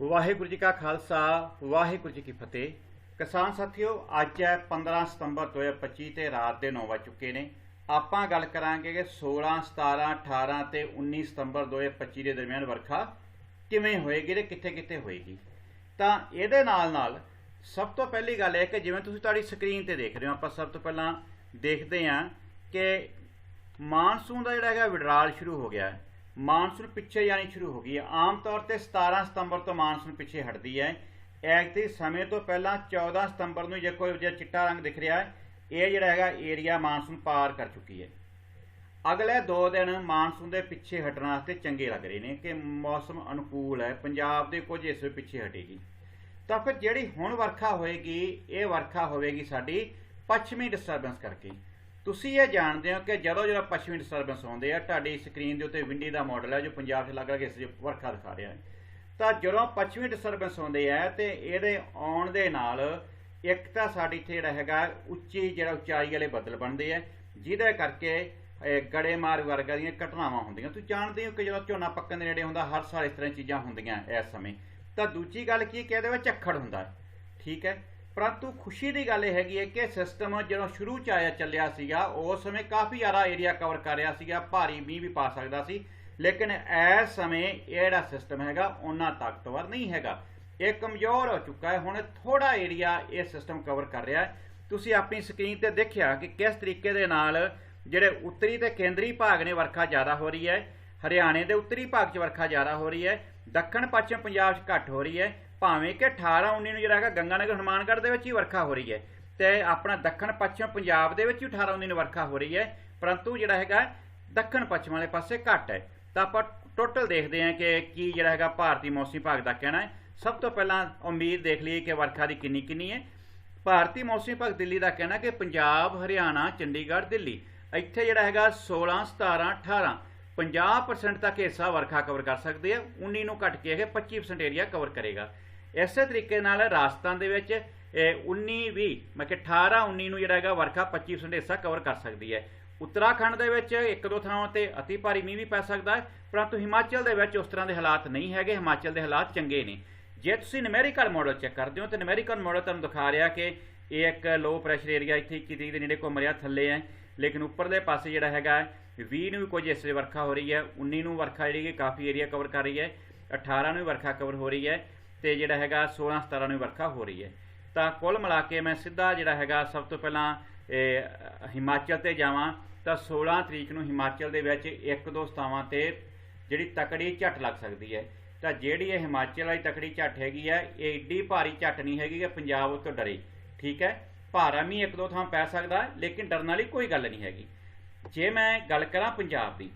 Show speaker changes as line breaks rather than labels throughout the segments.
ਵਾਹਿਗੁਰੂ ਜੀ ਕਾ ਖਾਲਸਾ, ਵਾਹਿਗੁਰੂ ਜੀ ਕੀ ਫਤਿਹ। ਕਿਸਾਨ ਸਾਥੀਓ, ਅੱਜ ਹੈ 15 ਸਤੰਬਰ 2025 ਤੇ ਰਾਤ ਦੇ 9 ਵਜ ਚੁੱਕੇ ਨੇ। ਆਪਾਂ ਗੱਲ ਕਰਾਂਗੇ ਕਿ 16 17 18 ਤੇ 19 ਸਤੰਬਰ 2025 ਦੇ ਦਰਮਿਆਨ ਵਰਖਾ ਕਿਵੇਂ ਹੋਏਗੀ ਤੇ ਕਿੱਥੇ ਕਿੱਥੇ ਹੋਏਗੀ। ਤਾਂ ਇਹਦੇ ਨਾਲ ਨਾਲ ਸਭ ਤੋਂ ਪਹਿਲੀ ਗੱਲ ਇਹ ਕਿ ਜਿਵੇਂ ਤੁਸੀਂ ਤੁਹਾਡੀ ਸਕਰੀਨ ਤੇ ਦੇਖ ਰਹੇ ਹੋ, ਆਪਾਂ ਸਭ ਤੋਂ ਪਹਿਲਾਂ ਦੇਖਦੇ ਹਾਂ ਕਿ ਮਾਨਸੂਨ ਦਾ ਜਿਹੜਾ ਹੈਗਾ ਵਿਡਰਾਲ ਸ਼ੁਰੂ ਹੋ ਗਿਆ। ਹੈ ਮਾਨਸੂਨ ਪਿੱਛੇ ਜਾਣੀ ਸ਼ੁਰੂ ਹੋ ਗਈ ਹੈ। ਆਮ ਤੌਰ ਤੇ 17 ਸਤੰਬਰ ਤੋਂ ਮਾਨਸੂਨ ਪਿੱਛੇ ਹਟਦੀ ਹੈ। ਐਕਤੀ ਸਮੇਂ ਤੋਂ ਪਹਿਲਾਂ 14 ਸਤੰਬਰ ਨੂੰ ਜੇ ਕੋਈ ਜੇ ਚਿੱਟਾ ਰੰਗ ਦਿਖ ਰਿਹਾ ਹੈ, ਇਹ ਜਿਹੜਾ ਹੈਗਾ ਏਰੀਆ ਮਾਨਸੂਨ ਪਾਰ ਕਰ ਚੁੱਕੀ ਹੈ। ਅਗਲੇ 2 ਦਿਨ ਮਾਨਸੂਨ ਦੇ ਪਿੱਛੇ ਹਟਣ ਵਾਸਤੇ ਚੰਗੇ ਲੱਗ ਰਹੇ ਨੇ ਕਿ ਮੌਸਮ ਅਨੁਕੂਲ ਹੈ। ਪੰਜਾਬ ਦੇ ਕੁਝ ਹਿੱਸੇ ਪਿੱਛੇ ਹਟੇਗੀ। ਤਾਂ ਫਿਰ ਜਿਹੜੀ ਹੁਣ ਵਰਖਾ ਹੋਏਗੀ, ਇਹ ਵਰਖਾ ਹੋਵੇਗੀ ਸਾਡੀ ਪੱਛਮੀ ਡਿਸਟਰਬੈਂਸ ਕਰਕੇ। ਤੁਸੀਂ ਇਹ ਜਾਣਦੇ ਹੋ ਕਿ ਜਦੋਂ ਜਿਹੜਾ ਪੱਛਮੀ ਡਿਸਟਰਬੈਂਸ ਆਉਂਦੇ ਆ, ਤੁਹਾਡੀ ਸਕਰੀਨ ਦੇ ਉੱਤੇ ਵਿੰਡੀ ਦਾ ਮਾਡਲ ਹੈ ਜੋ ਪੰਜਾਬ 'ਚ ਲੱਗ ਰਿਹਾ ਕਿ ਇਸ 'ਚ ਵਰਖਾ ਦਿਖਾ ਰਿਹਾ ਹੈ। ਤਾਂ ਜਦੋਂ ਪੱਛਮੀ ਡਿਸਟਰਬੈਂਸ ਆਉਂਦੇ ਆ ਤੇ ਇਹਦੇ ਆਉਣ ਦੇ ਨਾਲ ਇੱਕ ਤਾਂ ਸਾਡੀ ਇੱਥੇ ਜਿਹੜਾ ਹੈਗਾ ਉੱਚੀ ਜਿਹੜਾ ਉਚਾਈ ਵਾਲੇ ਬੱਦਲ ਬਣਦੇ ਆ, ਜਿਹਦੇ ਕਰਕੇ ਗੜੇਮਾਰ ਵਰਗਾ ਦੀਆਂ ਘਟਨਾਵਾਂ ਹੁੰਦੀਆਂ। ਤੁਸੀਂ ਜਾਣਦੇ ਹੋ ਕਿ ਜਦੋਂ ਝੋਨਾ ਪੱਕਣ ਦੇ ਨੇੜੇ ਹੁੰਦਾ, ਹਰ ਸਾਲ ਇਸ ਤਰ੍ਹਾਂ ਚੀਜ਼ਾਂ ਹੁੰਦੀਆਂ ਇਸ ਸਮੇਂ। ਤਾਂ ਦੂਜੀ ਗੱਲ ਕੀ ਕਿ ਇਹਦੇ ਵਿੱਚ ਝੱਖੜ ਹੁੰਦਾ ਠੀਕ ਹੈ? ਪਰੰਤੂ ਖੁਸ਼ੀ ਦੀ ਗੱਲ ਇਹ ਹੈਗੀ ਹੈ ਕਿ ਸਿਸਟਮ ਜਦੋਂ ਸ਼ੁਰੂ ਚ ਆਇਆ ਚੱਲਿਆ ਸੀਗਾ, ਉਸ ਸਮੇਂ ਕਾਫੀ ਜ਼ਿਆਦਾ ਏਰੀਆ ਕਵਰ ਕਰ ਰਿਹਾ ਸੀਗਾ, ਭਾਰੀ ਮੀਂਹ ਵੀ ਪਾ ਸਕਦਾ ਸੀ। ਲੇਕਿਨ ਇਸ ਸਮੇਂ ਇਹ ਜਿਹੜਾ ਸਿਸਟਮ ਹੈਗਾ, ਉਹਨਾਂ ਤਾਕਤਵਰ ਨਹੀਂ ਹੈਗਾ। ਇਹ ਕਮਜ਼ੋਰ ਹੋ ਚੁੱਕਾ ਹੈ। ਹੁਣ ਥੋੜਾ ਏਰੀਆ ਇਹ ਸਿਸਟਮ ਕਵਰ ਕਰ ਰਿਹਾ ਹੈ। ਤੁਸੀਂ ਆਪਣੀ ਸਕਰੀਨ ਤੇ ਦੇਖਿਆ ਕਿ ਕਿਸ ਤਰੀਕੇ ਦੇ ਨਾਲ ਜਿਹੜੇ ਉੱਤਰੀ ਤੇ ਕੇਂਦਰੀ ਭਾਗ ਨੇ ਵਰਖਾ ਜ਼ਿਆਦਾ ਹੋ ਰਹੀ ਹੈ, ਹਰਿਆਣੇ ਦੇ ਉੱਤਰੀ ਭਾਗ 'ਚ ਵਰਖਾ ਜ਼ਿਆਦਾ ਹੋ ਰਹੀ ਹੈ ਦੱਖਣ ਪੱਛਮ ਪੰਜਾਬ 'ਚ ਘੱਟ ਹੋ ਰਹੀ ਹੈ ਭਾਵੇਂ ਕਿ 18 19 ਨੂੰ ਜਿਹੜਾ ਹੈਗਾ ਗੰਗਾਨਗਰ ਹਨੂਮਾਨਗੜ੍ਹ ਦੇ ਵਿੱਚ ਹੀ ਵਰਖਾ ਹੋ ਰਹੀ ਹੈ ਤੇ ਆਪਣਾ ਦੱਖਣ ਪੱਛਮ ਪੰਜਾਬ ਦੇ ਵਿੱਚ ਵੀ 18 19 ਨੂੰ ਵਰਖਾ ਹੋ ਰਹੀ ਹੈ, ਪਰੰਤੂ ਜਿਹੜਾ ਹੈਗਾ ਦੱਖਣ ਪੱਛਮ ਵਾਲੇ ਪਾਸੇ ਘੱਟ ਹੈ। ਤਾਂ ਆਪਾਂ ਟੋਟਲ ਦੇਖਦੇ ਹਾਂ ਕਿ ਕੀ ਜਿਹੜਾ ਹੈਗਾ ਭਾਰਤੀ ਮੌਸਮੀ ਵਿਭਾਗ ਦਾ ਕਹਿਣਾ ਹੈ। ਸਭ ਤੋਂ ਪਹਿਲਾਂ ਉਮੀਦ ਦੇਖ ਲਈਏ ਕਿ ਵਰਖਾ ਦੀ ਕਿੰਨੀ ਕਿੰਨੀ ਹੈ। ਭਾਰਤੀ ਮੌਸਮੀ ਵਿਭਾਗ ਦਿੱਲੀ ਦਾ ਕਹਿਣਾ ਕਿ ਪੰਜਾਬ, ਹਰਿਆਣਾ, ਚੰਡੀਗੜ੍ਹ, ਦਿੱਲੀ, ਇੱਥੇ ਜਿਹੜਾ ਹੈਗਾ 16 17 18 50% ਤੱਕ ਹਿੱਸਾ ਵਰਖਾ ਕਵਰ ਕਰ ਸਕਦੀ ਹੈ 19 ਨੂੰ ਘਟ ਕੇ ਇਹ 25% ਏਰੀਆ ਕਵਰ ਕਰੇਗਾ। ਇਸੇ ਤਰੀਕੇ ਨਾਲ ਰਾਜਸਥਾਨ ਦੇ ਵਿੱਚ 19 20 ਮੈਂ ਕਿ 18 19 ਨੂੰ ਜਿਹੜਾ ਹੈਗਾ ਵਰਖਾ 25% ਹਿੱਸਾ ਕਵਰ ਕਰ ਸਕਦੀ ਹੈ। ਉੱਤਰਾਖੰਡ ਦੇ ਵਿੱਚ ਇੱਕ ਦੋ ਥਾਵਾਂ ਤੇ ਅਤੀ ਭਾਰੀ ਮੀਂਹ ਵੀ ਪੈ ਸਕਦਾ ਹੈ, ਪਰੰਤੂ ਹਿਮਾਚਲ ਦੇ ਵਿੱਚ ਉਸ ਤਰ੍ਹਾਂ ਦੇ ਹਾਲਾਤ ਨਹੀਂ ਹੈਗੇ, ਹਿਮਾਚਲ ਦੇ ਹਾਲਾਤ ਚੰਗੇ ਨੇ। ਜੇ ਤੁਸੀਂ ਨਿਊਮੈਰੀਕਲ ਮਾਡਲ ਚੈੱਕ ਕਰਦੇ ਹੋ, ਤਾਂ ਨਿਊਮੈਰੀਕਲ ਮਾਡਲ ਤੁਹਾਨੂੰ ਦਿਖਾ ਰਿਹਾ ਕਿ ਇਹ ਇੱਕ ਲੋ ਪ੍ਰੈਸ਼ਰ ਏਰੀਆ ਇੱਥੇ 21 ਦੇ ਨੇੜੇ ਘੁੰਮ ਰਿਹਾ, ਥੱਲੇ ਹੈ। ਲੇਕਿਨ ਉੱਪਰਲੇ ਪਾਸੇ ਜਿਹੜਾ ਹੈਗਾ 20 ਨੂੰ ਵੀ ਕੁਝ ਹਿੱਸੇ ਵਰਖਾ ਹੋ ਰਹੀ ਹੈ 19 ਨੂੰ ਵਰਖਾ ਜਿਹੜੀ ਕਿ ਕਾਫੀ ਏਰੀਆ ਕਵਰ ਕਰ ਰਹੀ ਹੈ 18 ਨੂੰ ਵੀ ਵਰਖਾ ਕਵਰ ਹੋ ਰਹੀ ਹੈ। ਤੇ ਜਿਹੜਾ ਹੈਗਾ 16 17 ਨੂੰ ਵਰਖਾ ਹੋ ਰਹੀ ਹੈ। ਤਾਂ ਕੁੱਲ ਮਿਲਾ ਕੇ ਮੈਂ ਸਿੱਧਾ ਜਿਹੜਾ ਹੈਗਾ ਸਭ ਤੋਂ ਪਹਿਲਾਂ ਹਿਮਾਚਲ ਤੇ ਜਾਵਾਂ, ਤਾਂ 16 ਤਰੀਕ ਨੂੰ ਹਿਮਾਚਲ ਦੇ ਵਿੱਚ ਇੱਕ, ਦੋ ਸਥਾਵਾਂ ਤੇ ਜਿਹੜੀ ਤਕੜੀ ਝੱਟ ਲੱਗ ਸਕਦੀ ਹੈ। ਤਾਂ ਜਿਹੜੀ ਇਹ ਹਿਮਾਚਲ ਵਾਲੀ ਤਕੜੀ ਝੱਟ ਹੈਗੀ ਹੈ, ਇਹ ਏਡੀ ਭਾਰੀ ਝੱਟ ਨਹੀਂ ਹੈਗੀ ਕਿ ਪੰਜਾਬ ਉਤੋਂ ਡਰੇ। ਠੀਕ ਹੈ? ਭਾਰਾ ਮੀਂਹ ਇੱਕ ਦੋ ਥਾਂ ਪੈ ਸਕਦਾ, ਲੇਕਿਨ ਡਰਨ ਵਾਲੀ ਕੋਈ ਗੱਲ ਨਹੀਂ ਹੈਗੀ। ਜੇ ਮੈਂ ਗੱਲ ਕਰਾਂ ਪੰਜਾਬ ਦੀ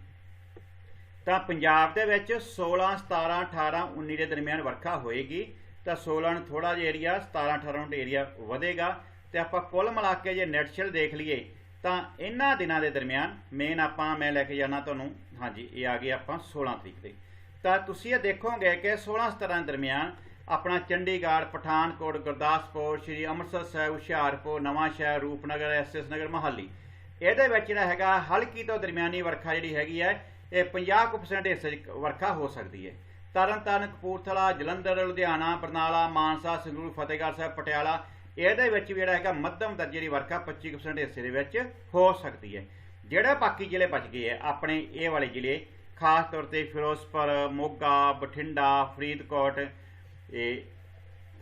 ਤਾਂ ਪੰਜਾਬ ਦੇ ਵਿੱਚ 16 17 18 19 ਦੇ ਦਰਮਿਆਨ ਵਰਖਾ ਹੋਏਗੀ। ਤਾਂ 16 ਨੂੰ ਥੋੜਾ ਜਿਹਾ ਏਰੀਆ 17 18 ਨੂੰ ਏਰੀਆ ਵਧੇਗਾ। ਤੇ ਆਪਾਂ ਕੁੱਲ ਮਿਲਾ ਕੇ ਜੇ ਨੈਟਸ਼ਲ ਦੇਖ ਲਈਏ, ਤਾਂ ਇਹਨਾਂ ਦਿਨਾਂ ਦੇ ਦਰਮਿਆਨ ਮੇਨ ਆਪਾਂ, ਮੈਂ ਲੈ ਕੇ ਜਾਣਾ ਤੁਹਾਨੂੰ, ਹਾਂਜੀ, ਇਹ ਆ ਗਏ ਆਪਾਂ 16 ਤਰੀਕ ਦੇ। ਤਾਂ ਤੁਸੀਂ ਇਹ ਦੇਖੋਗੇ ਕਿ 16 17 ਦਰਮਿਆਨ ਆਪਣਾ ਚੰਡੀਗੜ੍ਹ, ਪਠਾਨਕੋਟ, ਗੁਰਦਾਸਪੁਰ, ਸ਼੍ਰੀ ਅੰਮ੍ਰਿਤਸਰ ਸਾਹਿਬ, ਹੁਸ਼ਿਆਰਪੁਰ, ਨਵਾਂ ਸ਼ਹਿਰ, ਰੂਪਨਗਰ ਐਸਐਸ ਨਗਰ, ਮਹਾਲੀ। ਇਹਦੇ ਵਿੱਚ ਜਿਹੜਾ ਹੈਗਾ, ਹਲਕੀ ਤੋਂ ਦਰਮਿਆਨੀ ਵਰਖਾ ਜਿਹੜੀ ਹੈਗੀ ਹੈ 50% ਹਿੱਸੇ 'ਚ ਵਰਖਾ ਹੋ ਸਕਦੀ ਹੈ। ਤਰਨਤਾਰਨ, ਕਪੂਰਥਲਾ, ਜਲੰਧਰ, ਲੁਧਿਆਣਾ, ਬਰਨਾਲਾ, ਮਾਨਸਾ, ਸੰਗਰੂਰ, ਫਤਿਹਗੜ੍ਹ ਸਾਹਿਬ, ਪਟਿਆਲਾ, ਇਹਦੇ ਵਿੱਚ ਵੀ ਜਿਹੜਾ ਹੈਗਾ ਮੱਧਮ ਦਰਜੇ ਦੀ ਵਰਖਾ 25% ਹਿੱਸੇ ਦੇ ਵਿੱਚ ਹੋ ਸਕਦੀ ਹੈ। ਜਿਹੜਾ ਬਾਕੀ ਜ਼ਿਲ੍ਹੇ ਬਚ ਗਏ ਆ ਆਪਣੇ ਇਹ ਵਾਲੇ ਜ਼ਿਲ੍ਹੇ, ਖਾਸ ਤੌਰ ਤੇ ਫਿਰੋਜ਼ਪੁਰ, ਮੋਗਾ, ਬਠਿੰਡਾ, ਫਰੀਦਕੋਟ, ਇਹ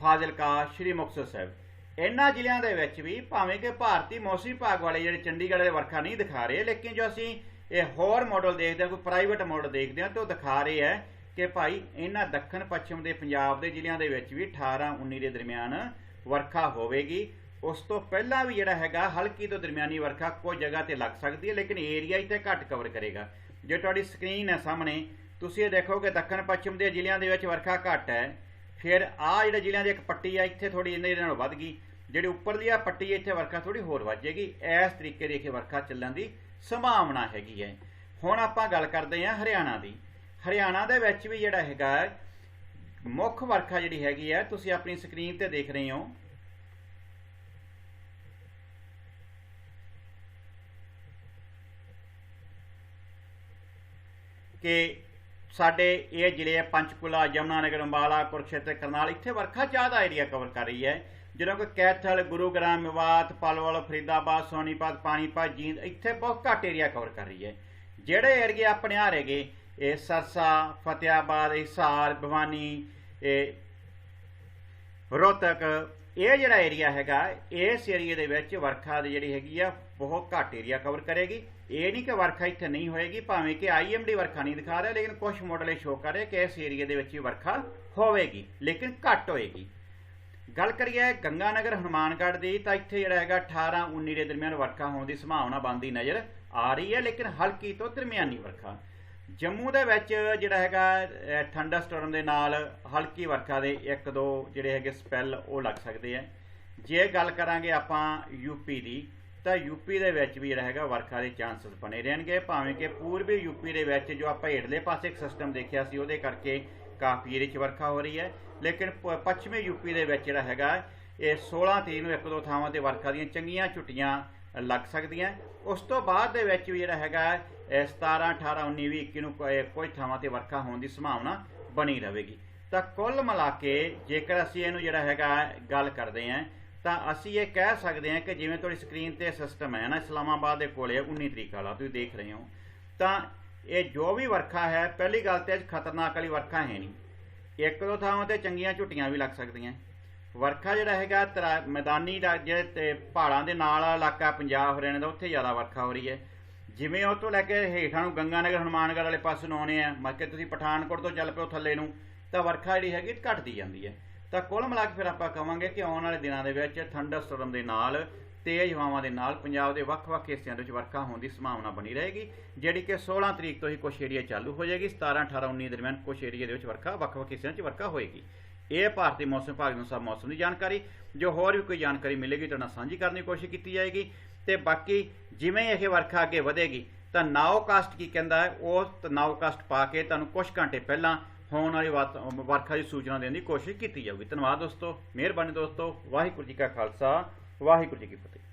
ਫਾਜ਼ਿਲਕਾ, ਸ਼੍ਰੀ ਮੁਕਤਸਰ ਸਾਹਿਬ। ਇਹਨਾਂ ਜ਼ਿਲ੍ਹਿਆਂ ਦੇ ਵਿੱਚ ਵੀ ਭਾਵੇਂ ਕਿ ਭਾਰਤੀ ਮੌਸਮੀ ਵਿਭਾਗ ਵਾਲੇ ਜਿਹੜੇ ਚੰਡੀਗੜ੍ਹ ਦੇ ਵਰਖਾ ਨਹੀਂ ਦਿਖਾ ਰਹੇ, ਲੇਕਿਨ ਜੋ ਅਸੀਂ ਇਹ ਹੋਰ ਮਾਡਲ ਦੇਖਦੇ ਹਾਂ ਕੋਈ ਪ੍ਰਾਈਵੇਟ ਮਾਡਲ ਦੇਖਦੇ ਹਾਂ ਤਾਂ ਉਹ ਦਿਖਾ ਰਹੇ ਹੈ ਕਿ ਭਾਈ ਇਹਨਾਂ ਦੱਖਣ ਪੱਛਮ ਦੇ ਪੰਜਾਬ ਦੇ ਜ਼ਿਲ੍ਹਿਆਂ ਦੇ ਵਿੱਚ ਵੀ 18 19 ਦੇ ਦਰਮਿਆਨ ਵਰਖਾ ਹੋਵੇਗੀ। ਉਸ ਤੋਂ ਪਹਿਲਾਂ ਵੀ ਜਿਹੜਾ ਹੈਗਾ, ਹਲਕੀ ਤੋਂ ਦਰਮਿਆਨੀ ਵਰਖਾ ਕੋਈ ਜਗ੍ਹਾ ਤੇ ਲੱਗ ਸਕਦੀ ਹੈ, ਲੇਕਿਨ ਏਰੀਆ ਹੀ ਤੇ ਘੱਟ ਕਵਰ ਕਰੇਗਾ। ਜੇ ਤੁਹਾਡੀ ਸਕਰੀਨ ਹੈ ਸਾਹਮਣੇ, ਤੁਸੀਂ ਇਹ ਦੇਖੋ ਕਿ ਦੱਖਣ ਪੱਛਮ ਦੇ ਜ਼ਿਲ੍ਹਿਆਂ ਦੇ ਵਿੱਚ ਵਰਖਾ ਘੱਟ ਹੈ। ਫਿਰ ਆ ਜਿਹੜੇ ਜ਼ਿਲ੍ਹਿਆਂ ਦੀ ਇੱਕ ਪੱਟੀ ਆ, ਇੱਥੇ ਥੋੜੀ ਇਹਦੇ ਨਾਲ ਵੱਧ ਗਈ। ਜਿਹੜੀ ਉੱਪਰਲੀ ਆ ਪੱਟੀ, ਇੱਥੇ ਵਰਖਾ ਥੋੜੀ ਹੋਰ ਵੱਧ ਜਾਏਗੀ। ਇਸ ਤਰੀਕੇ ਦੀ ਇਹ ਵਰਖਾ ਚੱਲਣ ਦੀ ਸੰਭਾਵਨਾ ਹੈਗੀ ਹੈ। ਹੁਣ ਆਪਾਂ ਗੱਲ ਕਰਦੇ ਹਾਂ ਹਰਿਆਣਾ ਦੀ। ਹਰਿਆਣਾ ਦੇ ਵਿੱਚ ਵੀ ਜਿਹੜਾ ਹੈਗਾ, ਮੁੱਖ ਵਰਖਾ ਜਿਹੜੀ ਹੈਗੀ ਹੈ, ਤੁਸੀਂ ਆਪਣੀ ਸਕਰੀਨ ਤੇ ਦੇਖ ਰਹੇ ਹੋ। ਕਿ ਸਾਡੇ ਇਹ ਜ਼ਿਲ੍ਹੇ ਪੰਚਕੂਲਾ, ਯਮੁਨਾਨਗਰ, ਅੰਬਾਲਾ, ਕੁਰਕਸ਼ੇਤਰ, ਕਰਨਾਲ, ਇੱਥੇ ਵਰਖਾ ਜ਼ਿਆਦਾ ਏਰੀਆ ਕਵਰ ਕਰ ਰਹੀ ਹੈ। ਜਦੋਂ ਕਿ ਕੈਥਲ ਗੁਰੂਗ੍ਰਾਮ ਮਿਵਾਤ ਪਲਵਲ, ਫਰੀਦਾਬਾਦ, ਸੋਨੀਪਤ, ਪਾਣੀਪਤ, ਜੀਂਦ, ਇੱਥੇ ਬਹੁਤ ਘੱਟ ਏਰੀਆ ਕਵਰ ਕਰ ਰਹੀ ਹੈ। ਜਿਹੜੇ ਏਰੀਏ ਆਪਣੇ ਆ ਰਹੇਗੇ ਇਹ ਸਰਸਾ, ਫਤਿਆਬਾਦ, ਹਿਸਾਰ, ਭਵਾਨੀ, ਇਹ ਰੋਹਤਕ, ਇਹ ਜਿਹੜਾ ਏਰੀਆ ਹੈਗਾ, ਇਸ ਏਰੀਏ ਦੇ ਵਿੱਚ ਵਰਖਾ ਦੀ ਜਿਹੜੀ ਹੈਗੀ ਆ, ਬਹੁਤ ਘੱਟ ਏਰੀਆ ਕਵਰ ਕਰੇਗੀ। ਇਹ ਨਹੀਂ ਕਿ ਵਰਖਾ ਇੱਥੇ ਨਹੀਂ ਹੋਏਗੀ, ਭਾਵੇਂ ਕਿ ਆਈਐਮਡੀ ਵਰਖਾ ਨਹੀਂ ਦਿਖਾ ਰਿਹਾ, ਲੇਕਿਨ ਕੁਝ ਮਾਡਲ ਇਹ ਸ਼ੋ ਕਰ ਰਿਹਾ ਕਿ ਇਸ ਏਰੀਏ ਦੇ ਵਿੱਚ ਵੀ ਵਰਖਾ ਹੋਵੇਗੀ, ਲੇਕਿਨ ਘੱਟ ਹੋਏਗੀ। ਗੱਲ ਕਰੀਏ ਗੰਗਾਨਗਰ ਹਨੂਮਾਨਗੜ੍ਹ ਦੀ, ਤਾਂ ਇੱਥੇ ਜਿਹੜਾ ਹੈਗਾ 18 19 ਦੇ ਦਰਮਿਆਨ ਵਰਖਾ ਹੋਣ ਦੀ ਸੰਭਾਵਨਾ ਬਣਦੀ ਨਜ਼ਰ ਆ ਰਹੀ ਹੈ, ਲੇਕਿਨ ਹਲਕੀ ਤੋਂ ਦਰਮਿਆਨੀ ਵਰਖਾ। ਜੰਮੂ ਦੇ ਵਿੱਚ ਜਿਹੜਾ ਹੈਗਾ ਥੰਡਰ ਸਟੋਰਮ ਦੇ ਨਾਲ ਹਲਕੀ ਵਰਖਾ ਦੇ ਇੱਕ ਦੋ ਜਿਹੜੇ ਹੈਗੇ ਸਪੈਲ ਉਹ ਲੱਗ ਸਕਦੇ ਆ ਜੇ ਗੱਲ ਕਰਾਂਗੇ ਆਪਾਂ ਯੂਪੀ ਦੀ, ਤਾਂ ਯੂਪੀ ਦੇ ਵਿੱਚ ਵੀ ਜਿਹੜਾ ਹੈਗਾ ਵਰਖਾ ਦੇ ਚਾਂਸਸ ਬਣੇ ਰਹਿਣਗੇ, ਭਾਵੇਂ ਕਿ ਪੂਰਬੀ ਯੂਪੀ ਦੇ ਵਿੱਚ ਜੋ ਆਪਾਂ ਹੇਠਲੇ ਪਾਸੇ ਇੱਕ ਸਿਸਟਮ ਦੇਖਿਆ ਸੀ, ਉਹਦੇ ਕਰਕੇ ਕਾਫੀ ਏਰੀਆ 'ਚ ਵਰਖਾ ਹੋ ਰਹੀ ਹੈ। ਲੇਕਿਨ ਪ- ਪੱਛਮੀ ਯੂਪੀ ਦੇ ਵਿੱਚ ਜਿਹੜਾ ਹੈਗਾ, ਇਹ 16 ਤਰੀਕ ਨੂੰ ਇੱਕ ਦੋ ਥਾਵਾਂ ਤੇ ਵਰਖਾ ਦੀਆਂ ਚੰਗੀਆਂ ਛੁੱਟੀਆਂ ਲੱਗ ਸਕਦੀਆਂ। ਉਸ ਤੋਂ ਬਾਅਦ ਦੇ ਵਿੱਚ ਵੀ ਜਿਹੜਾ ਹੈਗਾ, ਇਹ 17 18 19 20 21 ਨੂੰ ਕੋਈ ਕੁਝ ਥਾਵਾਂ ਤੇ ਵਰਖਾ ਹੋਣ ਦੀ ਸੰਭਾਵਨਾ ਬਣੀ ਰਹੇਗੀ। ਤਾਂ ਕੁੱਲ ਮਿਲਾ ਕੇ ਜੇਕਰ ਅਸੀਂ ਇਹਨੂੰ ਜਿਹੜਾ ਹੈਗਾ ਗੱਲ ਕਰਦੇ ਹਾਂ, ਤਾਂ ਅਸੀਂ ਇਹ ਕਹਿ ਸਕਦੇ ਹਾਂ ਕਿ ਜਿਵੇਂ ਤੁਹਾਡੀ ਸਕਰੀਨ ਤੇ ਸਿਸਟਮ ਹੈ ਨਾ, ਇਸਲਾਮਾਬਾਦ ਦੇ ਕੋਲੇ 19 ਤਰੀਕ ਵਾਲਾ, ਤੁਸੀਂ ਦੇਖ ਰਹੇ ਹੋ। ਤਾਂ ਇਹ ਜੋ ਵੀ ਵਰਖਾ ਹੈ, ਪਹਿਲੀ ਗੱਲ ਤੇ ਅੱਜ ਖਤਰਨਾਕ ਵਾਲੀ ਵਰਖਾ ਹੈ ਨਹੀਂ। ਇੱਕ ਦੋ ਥਾਵਾਂ ਤੇ ਚੰਗੀਆਂ ਝੁੱਟੀਆਂ ਵੀ ਲੱਗ ਸਕਦੀਆਂ। ਵਰਖਾ ਜਿਹੜਾ ਹੈਗਾ, ਤਰਾ- ਮੈਦਾਨੀ ਦਾ ਜਿਹੜੇ ਪਹਾੜਾਂ ਦੇ ਨਾਲ ਵਾਲਾ ਇਲਾਕਾ ਪੰਜਾਬ, ਹਰਿਆਣਾ ਦਾ ਉੱਥੇ ਜ਼ਿਆਦਾ ਵਰਖਾ ਹੋ ਰਹੀ ਹੈ। ਜਿਵੇਂ ਉਹ ਤੋਂ ਲੈ ਕੇ ਹੇਠਾਂ ਨੂੰ ਗੰਗਾਨਗਰ, ਹਨੂਮਾਨਗੜ੍ਹ ਵਾਲੇ ਪਾਸੇ ਨੂੰ ਆਉਣੇ ਆ, ਮਤਲਬ ਕਿ ਤੁਸੀਂ ਪਠਾਨਕੋਟ ਤੋਂ ਚੱਲ ਪਿਓ ਥੱਲੇ ਨੂੰ, ਤਾਂ ਵਰਖਾ ਜਿਹੜੀ ਹੈਗੀ ਘਟਦੀ ਜਾਂਦੀ ਹੈ। ਤਾਂ ਕੁੱਲ ਮਿਲਾ ਕੇ ਫਿਰ ਆਪਾਂ ਕਹਾਂਗੇ ਕਿ ਆਉਣ ਵਾਲੇ ਦਿਨਾਂ ਦੇ ਵਿੱਚ ਥੰਡਰ ਸਟੋਰਮ ਦੇ ਨਾਲ ਤੇਜ਼ ਹਵਾਵਾਂ ਦੇ ਨਾਲ ਪੰਜਾਬ ਦੇ ਵੱਖ-ਵੱਖ ਹਿੱਸਿਆਂ ਦੇ ਵਿੱਚ ਵਰਖਾ ਹੋਣ ਦੀ ਸੰਭਾਵਨਾ ਬਣੀ ਰਹੇਗੀ, ਜਿਹੜੀ ਕਿ 16 ਤਰੀਕ ਤੋਂ ਹੀ ਕੁਝ ਏਰੀਆ ਚਾਲੂ ਹੋ ਜਾਏਗੀ। 17 18 19 ਦਰਮਿਆਨ ਕੁਝ ਏਰੀਆ ਦੇ ਵਿੱਚ ਵਰਖਾ, ਵੱਖ-ਵੱਖ ਹਿੱਸਿਆਂ 'ਚ ਵਰਖਾ ਹੋਏਗੀ। ਇਹ ਭਾਰਤੀ ਮੌਸਮ ਵਿਭਾਗ ਅਨੁਸਾਰ ਮੌਸਮ ਦੀ ਜਾਣਕਾਰੀ, ਜੋ ਹੋਰ ਵੀ ਕੋਈ ਜਾਣਕਾਰੀ ਮਿਲੇਗੀ, ਤੁਹਾਡੇ ਨਾਲ ਸਾਂਝੀ ਕਰਨ ਦੀ ਕੋਸ਼ਿਸ਼ ਕੀਤੀ ਜਾਏਗੀ। ਤੇ ਬਾਕੀ ਜਿਵੇਂ ਇਹ ਵਰਖਾ ਅੱਗੇ ਵਧੇਗੀ, ਤਾਂ ਨਾਓਕਾਸਟ ਕੀ ਕਹਿੰਦਾ ਹੈ? ਉਹ ਨਾਓਕਾਸਟ ਪਾ ਕੇ ਤੁਹਾਨੂੰ ਕੁਝ ਘੰਟੇ ਪਹਿਲਾਂ ਹੋਣ ਵਾਲੀ ਵਾਤ- ਵਰਖਾ ਦੀ ਸੂਚਨਾ ਦੇਣ ਦੀ ਕੋਸ਼ਿਸ਼ ਕੀਤੀ ਜਾਊਗੀ। ਧੰਨਵਾਦ ਦੋਸਤੋ, ਮਿਹਰਬਾਨੀ ਦੋਸਤੋ, ਵਾਹਿਗੁਰੂ ਜੀ ਕਾ ਖਾਲਸਾ। ਵਾਹਿਗੁਰੂ ਜੀ ਕੀ ਫਤਿਹ।